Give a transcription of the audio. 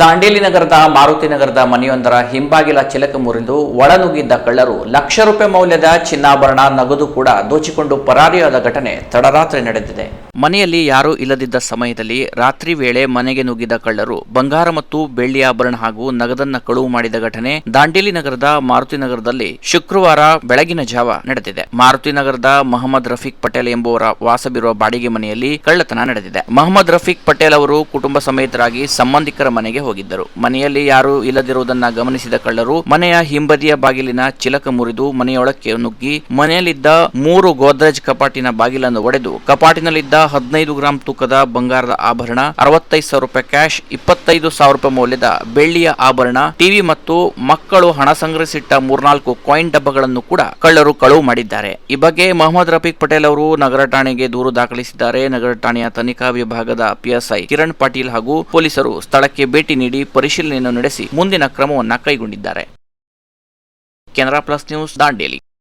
ದಾಂಡೇಲಿ ನಗರದ, ಮಾರುತಿ ನಗರದ ಮನೆಯೊಂದರ ಹಿಂಬಾಗಿಲ ಚಿಲಕ ಮುರಿದು ಒಳನುಗ್ಗಿದ್ದ ಕಳ್ಳರು ಲಕ್ಷ ರೂಪಾಯಿ ಮೌಲ್ಯದ ಚಿನ್ನಾಭರಣ ನಗದು ಕೂಡ ದೋಚಿಕೊಂಡು ಪರಾರಿಯಾದ ಘಟನೆ ತಡರಾತ್ರಿ ನಡೆದಿದೆ. ಮನೆಯಲ್ಲಿ ಯಾರೂ ಇಲ್ಲದಿದ್ದ ಸಮಯದಲ್ಲಿ ರಾತ್ರಿ ವೇಳೆ ಮನೆಗೆ ನುಗ್ಗಿದ ಕಳ್ಳರು ಬಂಗಾರ ಮತ್ತು ಬೆಳ್ಳಿ ಆಭರಣ ಹಾಗೂ ನಗದನ್ನ ಕಳುವು ಮಾಡಿದ ಘಟನೆ ದಾಂಡೇಲಿ ನಗರದ ಮಾರುತಿ ನಗರದಲ್ಲಿ ಶುಕ್ರವಾರ ಬೆಳಗಿನ ಜಾವ ನಡೆದಿದೆ. ಮಾರುತಿ ನಗರದ ಮಹಮ್ಮದ್ ರಫೀಕ್ ಪಟೇಲ್ ಎಂಬುವರ ವಾಸವಿರುವ ಬಾಡಿಗೆ ಮನೆಯಲ್ಲಿ ಕಳ್ಳತನ ನಡೆದಿದೆ. ಮಹಮ್ಮದ್ ರಫೀಕ್ ಪಟೇಲ್ ಅವರು ಕುಟುಂಬ ಸಮೇತರಾಗಿ ಸಂಬಂಧಿಕರ ಮನೆಗೆ ಹೋಗಿದ್ದರು. ಮನೆಯಲ್ಲಿ ಯಾರೂ ಇಲ್ಲದಿರುವುದನ್ನ ಗಮನಿಸಿದ ಕಳ್ಳರು ಮನೆಯ ಹಿಂಬದಿಯ ಬಾಗಿಲಿನ ಚಿಲಕ ಮುರಿದು ಮನೆಯೊಳಕ್ಕೆ ನುಗ್ಗಿ ಮನೆಯಲ್ಲಿದ್ದ ಮೂರು ಗೋದ್ರೇಜ್ ಕಪಾಟಿನ ಬಾಗಿಲನ್ನು ಒಡೆದು ಕಪಾಟಿನಲ್ಲಿದ್ದ ಹದಿನೈದು ಗ್ರಾಂ ತೂಕದ ಬಂಗಾರದ ಆಭರಣ, ಅರವತ್ತೈದು ಸಾವಿರ ರೂಪಾಯಿ ಕ್ಯಾಶ್, ಇಪ್ಪತ್ತೈದು ಸಾವಿರ ರೂಪಾಯಿ ಮೌಲ್ಯದ ಬೆಳ್ಳಿಯ ಆಭರಣ, ಟಿವಿ ಮತ್ತು ಮಕ್ಕಳು ಹಣ ಸಂಗ್ರಹಿಸಿಟ್ಟ ಮೂರ್ನಾಲ್ಕು ಕಾಯಿನ್ ಡಬ್ಬಗಳನ್ನು ಕೂಡ ಕಳ್ಳರು ಕಳುವು ಮಾಡಿದ್ದಾರೆ. ಈ ಬಗ್ಗೆ ಮೊಹಮ್ಮದ್ ರಫೀಕ್ ಪಟೇಲ್ ಅವರು ನಗರ ಠಾಣೆಗೆ ದೂರು ದಾಖಲಿಸಿದ್ದಾರೆ. ನಗರ ಠಾಣೆಯ ತನಿಖಾ ವಿಭಾಗದ ಪಿಎಸ್ಐ ಕಿರಣ್ ಪಾಟೀಲ್ ಹಾಗೂ ಪೊಲೀಸರು ಸ್ಥಳಕ್ಕೆ ಭೇಟಿ ನೀಡಿ ಪರಿಶೀಲನೆಯನ್ನು ನಡೆಸಿ ಮುಂದಿನ ಕ್ರಮವನ್ನು ಕೈಗೊಂಡಿದ್ದಾರೆ. Canara plus news, Dandeli.